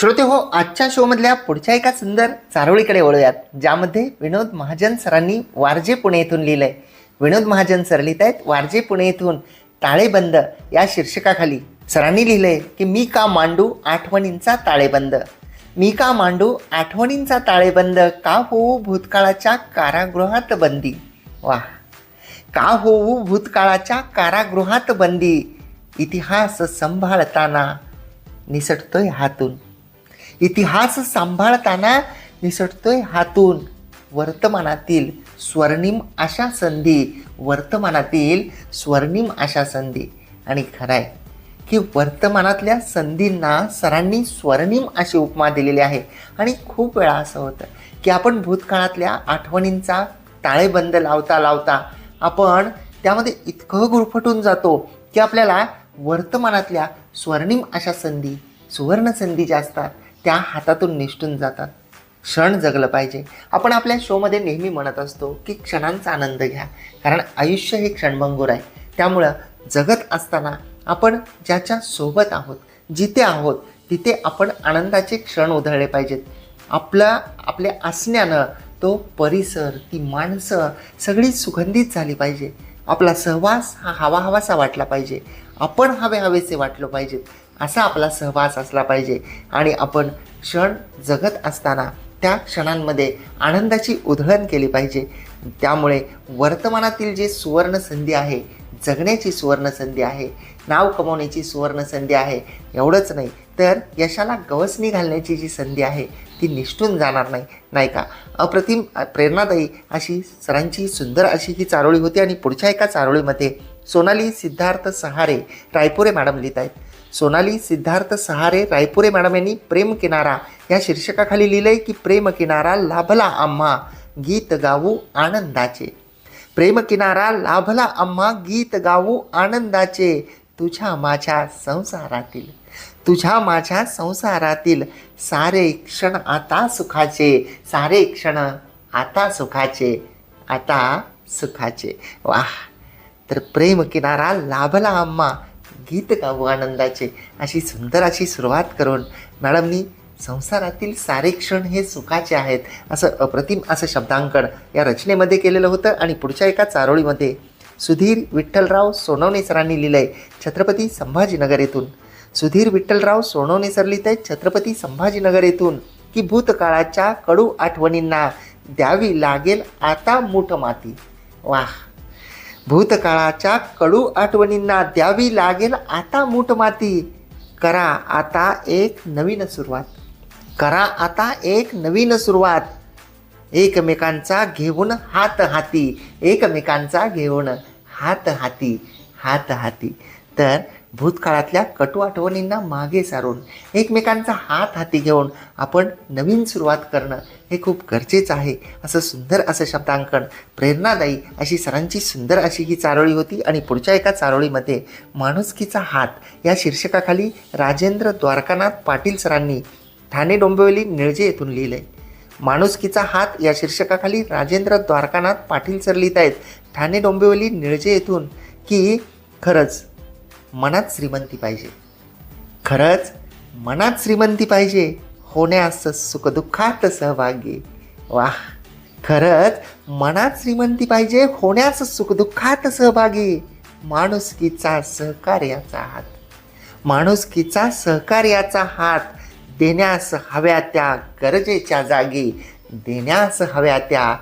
श्रोते हो आजच्या शोमधल्या पुढच्या एका सुंदर चारोळीकडे वळूयात ज्यामध्ये विनोद महाजन सरांनी वारजे पुणे येथून लिहिलंय. विनोद महाजन सर लिहित आहेत वारजे पुणे येथून ताळेबंद या शीर्षकाखाली सरांनी लिहिलंय की मी का मांडू आठवणींचा ताळेबंद? मी का मांडू आठवणींचा ताळेबंद? का होऊ भूतकाळाच्या कारागृहात बंदी? वा का होऊ भूतकाळाच्या कारागृहात बंदी? इतिहास संभाळताना निसटतोय हातून. इतिहास सांभाळताना निसटतोय हातून. वर्तमानातील स्वर्णिम अशा संधी वर्तमानातील स्वर्णिम अशा संधी. आणि खरंय की वर्तमानातल्या संधींना सरांनी स्वर्णिम अशी उपमा दिलेली आहे. आणि खूप वेळा असं होतं की आपण भूतकाळातल्या आठवणींचा ताळेबंद लावता लावता आपण त्यामध्ये इतकं गुरफटून जातो की आपल्याला वर्तमानातल्या स्वर्णिम अशा संधी सुवर्ण संधी ज्या असतात त्या हातातून निष्ठून जातात. क्षण जगलं पाहिजे. आपण आपल्या शोमध्ये नेहमी म्हणत असतो की क्षणांचा आनंद घ्या. कारण आयुष्य हे क्षणभंगूर आहे. त्यामुळं जगत असताना आपण ज्याच्या सोबत आहोत जिथे आहोत तिथे आपण आनंदाचे क्षण उधळले पाहिजेत. आपला आपल्या असण्यानं तो परिसर ती माणसं सगळी सुगंधित झाली पाहिजे. आपला सहवास हा हवा हवासा वाटला पाहिजे. आपण हवे हवेसे वाटलो पाहिजेत. असा आपला सहवास असला पाहिजे. आणि आपण क्षण जगत असताना त्या क्षणांमध्ये आनंदाची उधळण केली पाहिजे. त्यामुळे वर्तमानातील जी सुवर्ण संधी आहे जगण्याची सुवर्ण संधी आहे नाव कमवण्याची सुवर्ण संधी आहे एवढंच नाही तर यशाला गवसणी घालण्याची जी संधी आहे ती निष्ठून जाणार नाही नाही का? अप्रतिम प्रेरणादायी अशी सरांची सुंदर अशी ही चारोळी होती आणि पुढच्या एका चारोळीमध्ये सोनाली सिद्धार्थ सहारे रायपुरे मॅडम लिहित आहेत सोनाली सिद्धार्थ सहारे रायपुरे मॅडम यांनी प्रेम किनारा. या शीर्षकाखाली लिहिलंय की प्रेम किनारा लाभला आम्हा गीत गाऊ आनंदाचे. प्रेम किनारा लाभला आम्हा गीत गाऊ आनंदाचे. तुझ्या माझ्या संसारातील तुझ्या माझ्या संसारातील सारे क्षण आता सुखाचे सारे क्षण आता सुखाचे आता सुखाचे. वाह! तर प्रेम किनारा लाभला आम्हा गीत गाऊ आनंदाचे अशी सुंदर अशी सुरुवात करून मॅडमनी संसारातील सारे क्षण हे सुखाचे आहेत. असं अप्रतिम असं शब्दांकन या रचनेमध्ये केलेलं होतं आणि पुढच्या एका चारोळीमध्ये सुधीर विठ्ठलराव सोनवणे सरांनी लिहिलं आहे छत्रपती संभाजीनगर येथून. सुधीर विठ्ठलराव सोनवणे सर लिहित आहेत छत्रपती संभाजीनगर येथून की भूतकाळाच्या कडू आठवणींना द्यावी लागेल आता मूठ माती. वाह! भूतकाळाच्या कडू आठवणींना द्यावी लागेल आता मूठमाती. करा आता एक नवीन सुरुवात. करा आता एक नवीन सुरुवात. एकमेकांचा घेऊन हात हाती एकमेकांचा घेऊन हात हाती हात हाती तर भूतकाळातल्या कटू आठवणींना मागे सारून एकमेकांचा हात हाती घेऊन आपण नवीन सुरुवात करणं हे खूप गरजेचं आहे. असं सुंदर असं शब्दांकन प्रेरणादायी अशी सरांची सुंदर अशी ही चारोळी होती आणि पुढच्या एका चारोळीमध्ये माणुसकीचा हात या शीर्षकाखाली राजेंद्र द्वारकानाथ पाटील सरांनी ठाणे डोंबिवली निळजे येथून लिहिलं. आहे माणुसकीचा हात या शीर्षकाखाली राजेंद्र द्वारकानाथ पाटील सर लिहित आहेत ठाणे डोंबिवली निळजे येथून की खरंच मनात श्रीमंती पाहिजे. खरंच मनात श्रीमंती पाहिजे. होण्यास सुखदुःखात सहभागी. वा खरंच मनात श्रीमंती पाहिजे होण्यास सुखदुःखात सहभागी. माणुसकीचा सहकार्याचा हात. माणुसकीचा सहकार्याचा हात देण्यास हव्या त्या गरजेच्या जागी. देण्यास हव्या त्या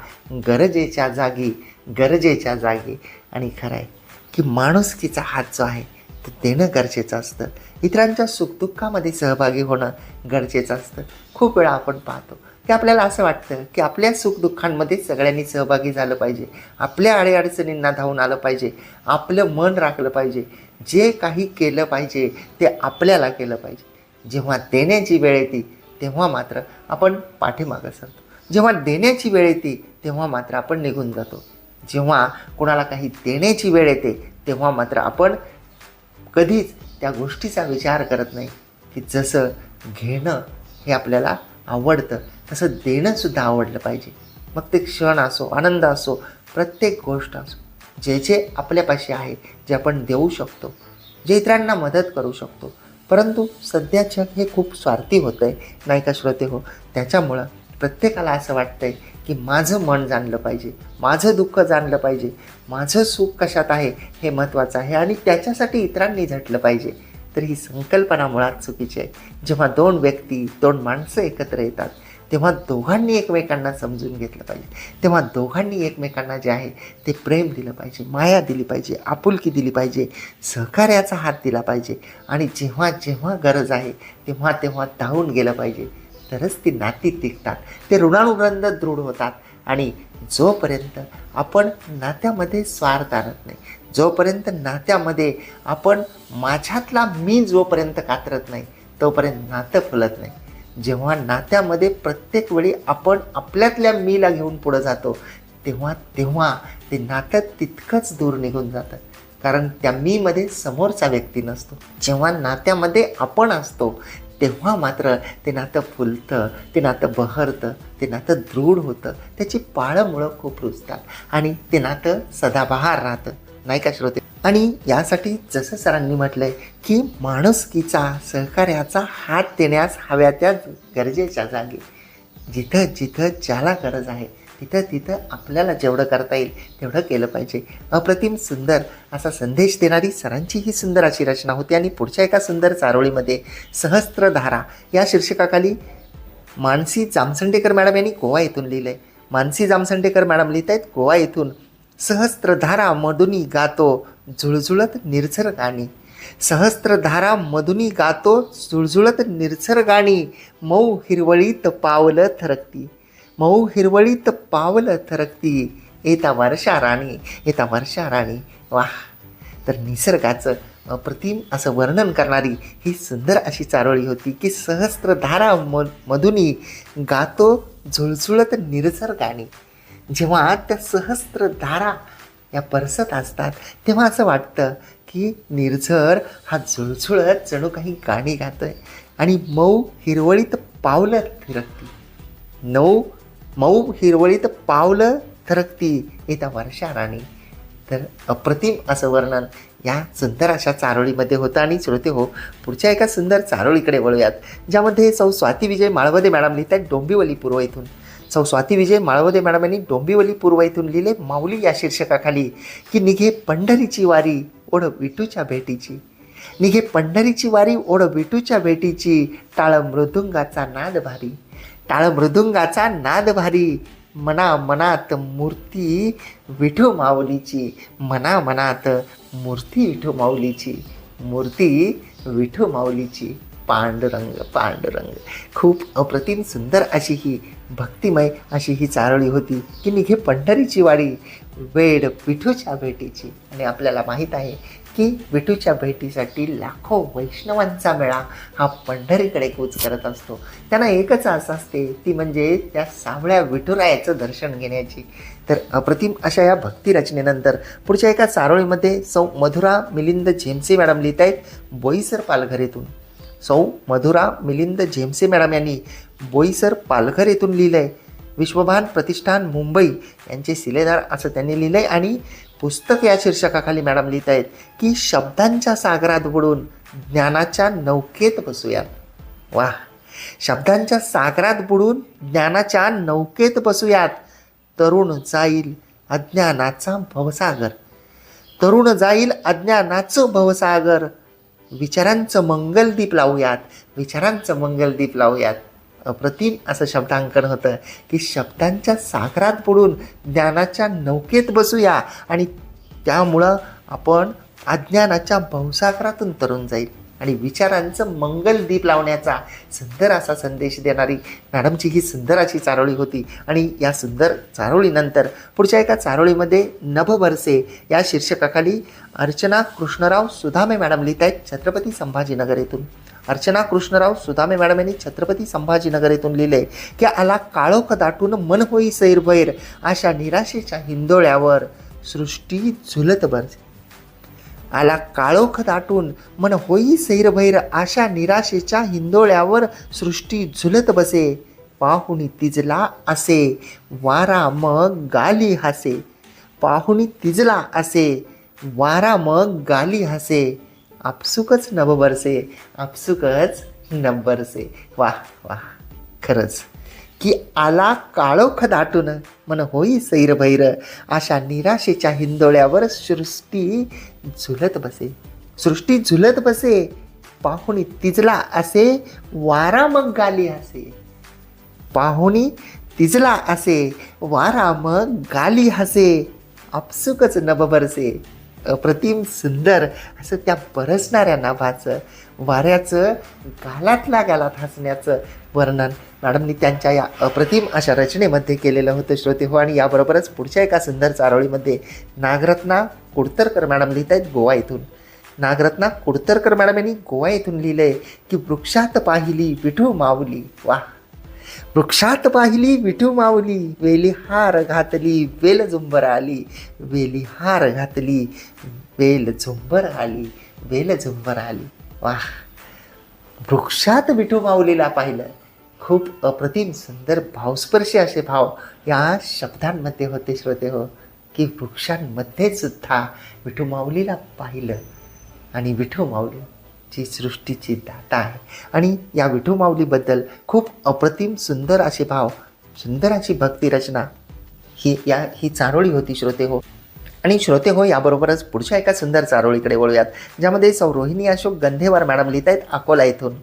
गरजेच्या जागी. गरजेच्या जागी. आणि खरं आहे की माणुसकीचा हात जो आहे ते देणं गरजेचं असतं. इतरांच्या सुखदुःखामध्ये सहभागी होणं गरजेचं असतं. खूप वेळा आपण पाहतो की आपल्याला असं वाटतं की आपल्या सुखदुःखांमध्ये सगळ्यांनी सहभागी झालं पाहिजे. आपल्या अडीअडचणींना धावून आलं पाहिजे. आपलं मन राखलं पाहिजे. जे काही केलं पाहिजे ते आपल्याला केलं पाहिजे. जेव्हा देण्याची वेळ येते तेव्हा मात्र आपण पाठीमागं सरतो. जेव्हा देण्याची वेळ येते तेव्हा मात्र आपण निघून जातो. जेव्हा कोणाला काही देण्याची वेळ येते तेव्हा मात्र आपण कधीच त्या गोष्टीचा विचार करत नाही. की जसं घेणं हे आपल्याला आवडतं तसं देणंसुद्धा आवडलं पाहिजे. मग ते क्षण असो आनंद असो प्रत्येक गोष्ट असो जे जे आपल्यापाशी आहे जे आपण देऊ शकतो जे इतरांना मदत करू शकतो. परंतु सध्या जग हे खूप स्वार्थी होतं आहे नाही का श्रोते हो. त्याच्यामुळं प्रत्येकाला असं वाटतं आहे की माझं मन जाणलं पाहिजे माझं दुःख जाणलं पाहिजे माझं सुख कशात आहे हे महत्त्वाचं आहे आणि त्याच्यासाठी इतरांनी झटलं पाहिजे. तर ही संकल्पना मुळात चुकीची आहे. जेव्हा दोन व्यक्ती दोन माणसं एकत्र येतात तेव्हा दोघांनी एकमेकांना समजून घेतलं पाहिजे. तेव्हा दोघांनी एकमेकांना जे आहे ते प्रेम दिलं पाहिजे माया दिली पाहिजे आपुलकी दिली पाहिजे सहकार्याचा हात दिला पाहिजे आणि जेव्हा जेव्हा गरज आहे तेव्हा तेव्हा धावून गेलं पाहिजे. तरच ती नाती टिकतात. ते ऋणानुबंध दृढ होतात आणि जोपर्यंत आपण नात्यामध्ये स्वार्थ आणत नाही जोपर्यंत नात्यामध्ये आपण माझ्यातला मी जोपर्यंत कातरत नाही तोपर्यंत नातं फुलत नाही. जेव्हा नात्यामध्ये प्रत्येक वेळी आपण आपल्यातल्या मीला घेऊन पुढं जातो तेव्हा तेव्हा ते नातं तितकंच दूर निघून जातं. कारण त्या मीमध्ये समोरचा व्यक्ती नसतो. जेव्हा नात्यामध्ये आपण असतो तेव्हा मात्र ते नातं फुलतं ते नातं बहरतं ते नातं दृढ होतं. त्याची पाळं मुळं खूप रुजतात. आणि ते नातं सदाबहार राहतं. नाही का श्रोते? आणि यासाठी जसं सरांनी म्हटलंय की माणुसकीचा सहकार्याचा हात देण्यास हव्या त्या गरजेच्या जागी. जिथं जिथं ज्याला गरज आहे तिथं तिथं आपल्याला जेवढं करता येईल तेवढं केलं पाहिजे. अप्रतिम सुंदर असा संदेश देणारी सरांची ही सुंदर अशी रचना होती आणि पुढच्या एका सुंदर चारोळीमध्ये सहस्त्रधारा या शीर्षकाखाली मानसी जामसंडेकर मॅडम यांनी गोवा येथून लिहिलं आहे मानसी जामसंडेकर मॅडम लिहित आहेत गोवा येथून सहस्त्रधारा मधुनी गातो झुळझुळत निर्झर गाणी. सहस्त्रधारा मधुनी गातो झुळझुळत निर्झर गाणी मऊ हिरवळीत पावलं थरकती. मऊ हिरवळीत पावलं थरकती. येता वर्षा राणी येता वर्षा राणी. वाह! तर निसर्गाचं अप्रतिम असं वर्णन करणारी ही सुंदर अशी चारोळी होती की सहस्त्रधारा म मधुनी गातो झुळझुळत निर्झर गाणी जेव्हा त्या सहस्त्रधारा या परसत असतात तेव्हा असं वाटतं की निर्झर हा झुळझुळत जणू काही गाणी गातोय आणि मऊ हिरवळीत पावलं थिरकती. नऊ मऊ हिरवळीत पावलं थरकती. येत्या वर्षा राणी तर अप्रतिम असं वर्णन या सुंदर अशा चारोळीमध्ये होतं आणि श्रोते हो पुढच्या एका सुंदर चारोळीकडे वळूयात ज्यामध्ये सौ स्वाती विजय माळवदे मॅडम लिहित आहेत डोंबिवली पूर्व इथून सौ स्वाती विजय माळवदे मॅडम यांनी डोंबिवली पूर्व इथून लिहिले माऊली या शीर्षकाखाली की निघे पंढरीची वारी ओढ विटूच्या भेटीची. निघे पंढरीची वारी ओढ विटूच्या भेटीची टाळ मृदुंगाचा नाद भारी. टाळ मृदुंगाचा नाद भारी मना मनात मूर्ती विठू माऊलीची मना मनात मूर्ती विठू माऊलीची मूर्ती विठू माऊलीची. पांडुरंग पांडुरंग. खूप अप्रतिम सुंदर अशी ही भक्तिमय अशी ही चारोळी होती. की निघे पंढरीची वाडी वेड विठूच्या भेटीची. आणि आपल्याला माहीत आहे की विठूच्या भेटीसाठी लाखो वैष्णवांचा मेळा हा पंढरीकडे कूच करत असतो. त्यांना एकच आस असते ती म्हणजे त्या सावळ्या विठुरायाचं दर्शन घेण्याची. तर अप्रतिम अशा या भक्ती रचनेनंतर पुढच्या एका चारोळीमध्ये सौ मधुरा मिलिंद झेमसे मॅडम लिहित आहेत बोईसर पालघर येथून. सौ मधुरा मिलिंद झेमसे मॅडम यांनी बोईसर पालघर येथून लिहिलं आहे विश्वभान प्रतिष्ठान मुंबई यांचे शिलेदार असं त्यांनी लिहिलं आहे आणि पुस्तक या शीर्षकाखाली मॅडम लिहित आहेत की शब्दांच्या सागरात बुडून ज्ञानाच्या नौकेत बसूयात. वा शब्दांच्या सागरात बुडून ज्ञानाच्या नौकेत बसूयात. तरुण जाईल अज्ञानाचा भवसागर. तरुण जाईल अज्ञानाचं भवसागर. विचारांचं मंगलदीप लावूयात. विचारांचं मंगलदीप लावूयात. अप्रतिम असं शब्दांकन होतं की शब्दांच्या सागरात बुडून ज्ञानाच्या नौकेत बसूया आणि त्यामुळं आपण अज्ञानाच्या भवसागरातून तरून जाईल. आणि विचारांचं मंगलदीप लावण्याचा सुंदर असा संदेश देणारी मॅडमची ही सुंदर अशी चारोळी होती. आणि या सुंदर चारोळीनंतर पुढच्या एका चारोळीमध्ये नभबरसे या शीर्षकाखाली अर्चना कृष्णराव सुधामे मॅडम लिहित आहेत छत्रपती संभाजीनगर येथून. अर्चना कृष्णराव सुदामे मॅडम यांनी छत्रपती संभाजीनगर येथून लिहिले की आला काळोख दाटून मन होई सैरभैर अशा निराशेच्या हिंदोळ्यावर सृष्टी झुलत बरसे आला काळोख दाटून मन होई सैरभैर अशा निराशेच्या हिंदोळ्यावर सृष्टी झुलत बसे पाहुणी तिजला असे वारा मग गाली हासे. पाहुणी तिजला असे वारा मग गाली हसे. आपसुकच नवबरसे आपसुकच नवबरसे वा वा खरंच. की आला काळोख दाटून मन होई सैरभैर अशा निराशेच्या हिंदोळ्यावर सृष्टी झुलत बसे. सृष्टी झुलत बसे पाहुणी तिजला असे वारा मग गाली असे पाहुणी तिजला असे वारा मग गाली हसे आपसुकच नभबरसे अप्रतिम सुंदर असं त्या बरसणाऱ्या नाभाचं वाऱ्याचं गालातल्या गालात हसण्याचं वर्णन. मॅडमनी त्यांच्या या अप्रतिम अशा रचनेमध्ये केलेलं होतं श्रोते हो. आणि याबरोबरच पुढच्या एका सुंदर चारोळीमध्ये नागरत्ना कुडतरकर मॅडम लिहित आहेत गोवा इथून. नागरत्ना कुडतरकर मॅडम यांनी गोवा येथून लिहिलंय की वृक्षात पाहिली विठू माऊली. वा वृक्षात पाहिली विठू माऊली वेली हार घातली वेल झुंबर आली. वेली हार घातली वेल झुंबर आली वेल झुंबर आली. वा वृक्षात विठू माऊलीला पाहिलं. खूप अप्रतिम सुंदर भावस्पर्शी असे भाव. या शब्दांमध्ये होते श्रोते हो की वृक्षांमध्ये सुद्धा विठू माऊलीला पाहिलं आणि विठू माऊली जी सृष्टीची दाता आहे. आणि या विठू माऊलीबद्दल खूप अप्रतिम सुंदर असे भाव सुंदर अशी भक्ती रचना ही या ही चारोळी होती श्रोते हो. आणि श्रोते हो याबरोबरच पुढच्या एका सुंदर चारोळीकडे वळूयात ज्यामध्ये सौ रोहिणी अशोक गंधेवार मॅडम लिहित आहेत अकोला येथून.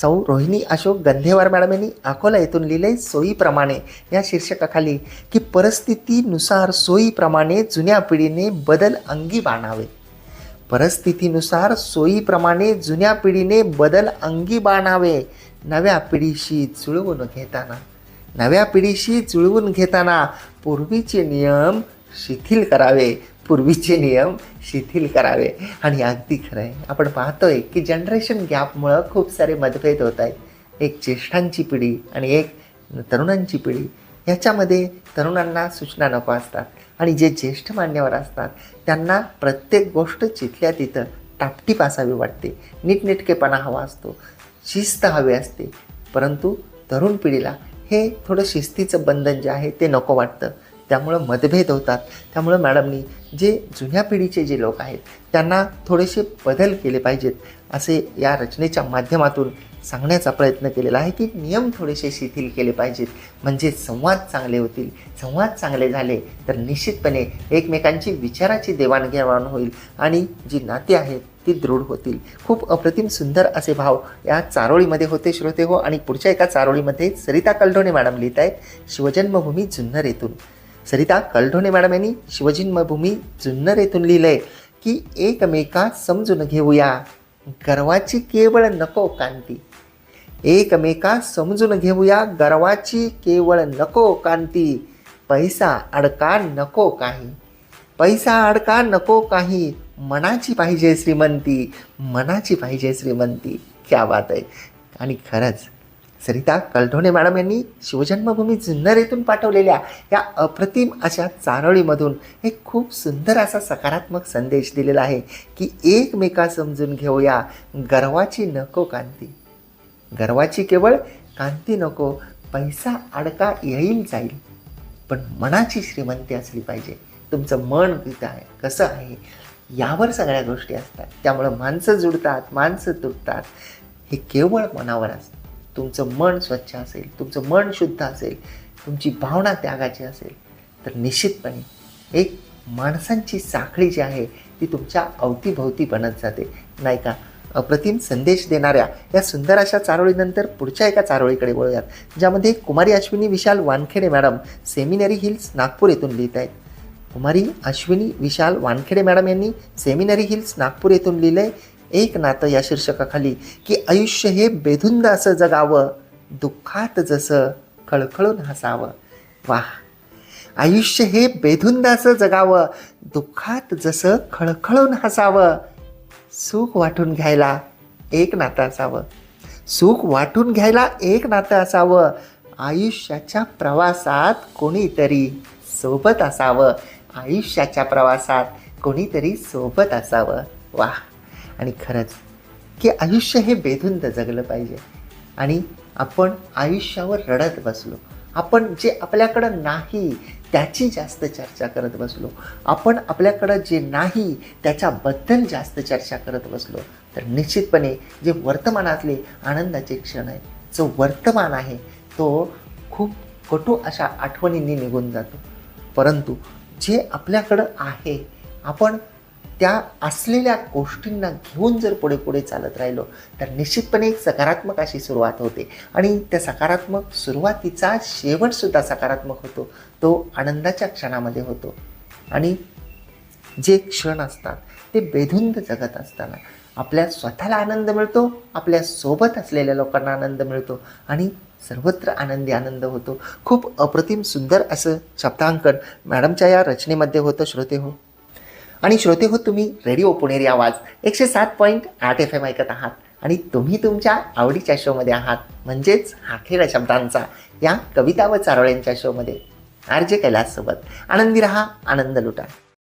सौ रोहिणी अशोक गंधेवार मॅडम यांनी अकोला येथून लिहिले सोयीप्रमाणे या शीर्षकाखाली की परिस्थितीनुसार सोयीप्रमाणे जुन्या पिढीने बदल अंगी बाणावे. परिस्थितीनुसार सोयीप्रमाणे जुन्या पिढीने बदल अंगी बाणावे. नव्या पिढीशी जुळवून घेताना. नव्या पिढीशी जुळवून घेताना पूर्वीचे नियम शिथिल करावे. पूर्वीचे नियम शिथिल करावे. आणि अगदी खरं आहे आपण पाहतोय की जनरेशन गॅपमुळं खूप सारे मतभेद होत आहेत. एक ज्येष्ठांची पिढी आणि एक तरुणांची पिढी. ह्याच्यामध्ये तरुणांना सूचना नको असतात. आणि जे ज्येष्ठ मान्यवर असतात त्यांना प्रत्येक गोष्ट चिथल्या तिथं टापटीप असावी वाटते. नीटनेटकेपणा हवा असतो. शिस्त हवी असते. परंतु तरुण पिढीला हे थोडं शिस्तीचं बंधन जे आहे ते नको वाटतं. त्यामुळं मतभेद होतात. त्यामुळं मॅडमनी जे जुन्या पिढीचे जे लोक आहेत त्यांना थोडेसे बदल केले पाहिजेत असे या रचनेच्या माध्यमातून सांगण्याचा प्रयत्न केलेला आहे की नियम थोडेसे शिथिल केले पाहिजेत. म्हणजे संवाद चांगले होतील. संवाद चांगले झाले तर निश्चितपणे एकमेकांची विचाराची देवाणघेवाण होईल आणि जी नाती आहेत ती दृढ होतील. खूप अप्रतिम सुंदर असे भाव या चारोळीमध्ये होते श्रोते हो. आणि पुढच्या एका चारोळीमध्ये सरिता कलढोणे मॅडम लिहित आहेत शिवजन्मभूमी जुन्नर येथून. सरिता कलढोणे मॅडम यांनी शिवजन्मभूमी जुन्नर येथून लिहिलंय की एकमेका समजून घेऊया. गर्वाची केवळ नको कांती. एकमेका समजून घेऊया गर्वाची केवळ नको कांती. पैसा अडका नको काही. पैसा अडका नको काही. मनाची पाहिजे श्रीमंती. मनाची पाहिजे श्रीमंती. क्या बात आहे. आणि खरंच सरिता कलढोणे मॅडम यांनी शिवजन्मभूमी जुन्नर येथून पाठवलेल्या या अप्रतिम अशा चारोळीमधून एक खूप सुंदर असा सकारात्मक संदेश दिलेला आहे की एकमेका समजून घेऊया गर्वाची नको कांती. गर्वाची केवळ कांती नको पैसा अडका येईल जाईल. पण मनाची श्रीमंती असली पाहिजे. तुमचं मन किती आहे कसं आहे? यावर सगळ्या गोष्टी असतात. त्यामुळं माणसं जुडतात माणसं तुटतात. हे केवळ मनावर असतं. तुमचं मन स्वच्छ असेल तुमचं मन शुद्ध असेल तुमची भावना त्यागाची असेल तर निश्चितपणे एक माणसांची साखळी जी आहे ती तुमच्या अवतीभोवती बनत जाते. नाही का? अप्रतिम संदेश देणाऱ्या या सुंदर अशा चारोळीनंतर पुढच्या एका चारोळीकडे वळूयात ज्यामध्ये कुमारी Ashwini Vishal Wankhede madam seminary hills Nagpur येथून लिहित आहेत. कुमारी अश्विनी विशाल वानखेडे मॅडम यांनी सेमिनरी हिल्स नागपूर येथून लिहिलं आहे एक नातं या शीर्षकाखाली की आयुष्य हे बेधुंद असं जगावं दुःखात जसं खळखळून हसावं. वाह आयुष्य हे बेधुंद असं जगावं दुःखात जसं खळखळून हसावं. सुख वाटून घ्यायला एक नातं असावं. सुख वाटून घ्यायला एक नातं असावं. आयुष्याच्या प्रवासात कोणीतरी सोबत असावं. आयुष्याच्या प्रवासात कोणीतरी सोबत असावं. वाह आणि खरंच की आयुष्य हे बेधुंद जगलं पाहिजे. आणि आपण आयुष्यावर रडत बसलो. आपण जे आपल्याकडं नाही त्याची जास्त चर्चा करत बसलो. आपण आपल्याकडं जे नाही त्याच्याबद्दल जास्त चर्चा करत बसलो. तर निश्चितपणे जे वर्तमानातले आनंदाचे क्षण आहे जो वर्तमान आहे तो खूप कटू अशा आठवणींनी निघून जातो. परंतु जे आपल्याकडं आहे आपण त्या असलेल्या गोष्टींना घेऊन जर पुढे पुढे चालत राहिलो तर निश्चितपणे एक सकारात्मक अशी सुरुवात होते. आणि त्या सकारात्मक सुरुवातीचा शेवटसुद्धा सकारात्मक होतो. तो आनंदाच्या क्षणामध्ये होतो. आणि जे क्षण असतात ते बेधुंद जगत असताना आपल्या स्वतःला आनंद मिळतो आपल्यासोबत असलेल्या लोकांना आनंद मिळतो आणि सर्वत्र आनंदी आनंद होतो. खूप अप्रतिम सुंदर असं शब्दांकन मॅडमच्या या रचनेमध्ये होतं. श्रोते हो. आणि श्रोते हो तुम्ही रेडिओ पुणेरी आवाज एकशे सात पॉईंट आठ एफ एम ऐकत आहात. आणि तुम्ही तुमच्या आवडीच्या शोमध्ये आहात. म्हणजेच हाखेड शब्दांचा या कविता व चारोळ्यांच्या शोमध्ये आर जे कैलाससोबत. आनंदी रहा आनंद लुटा.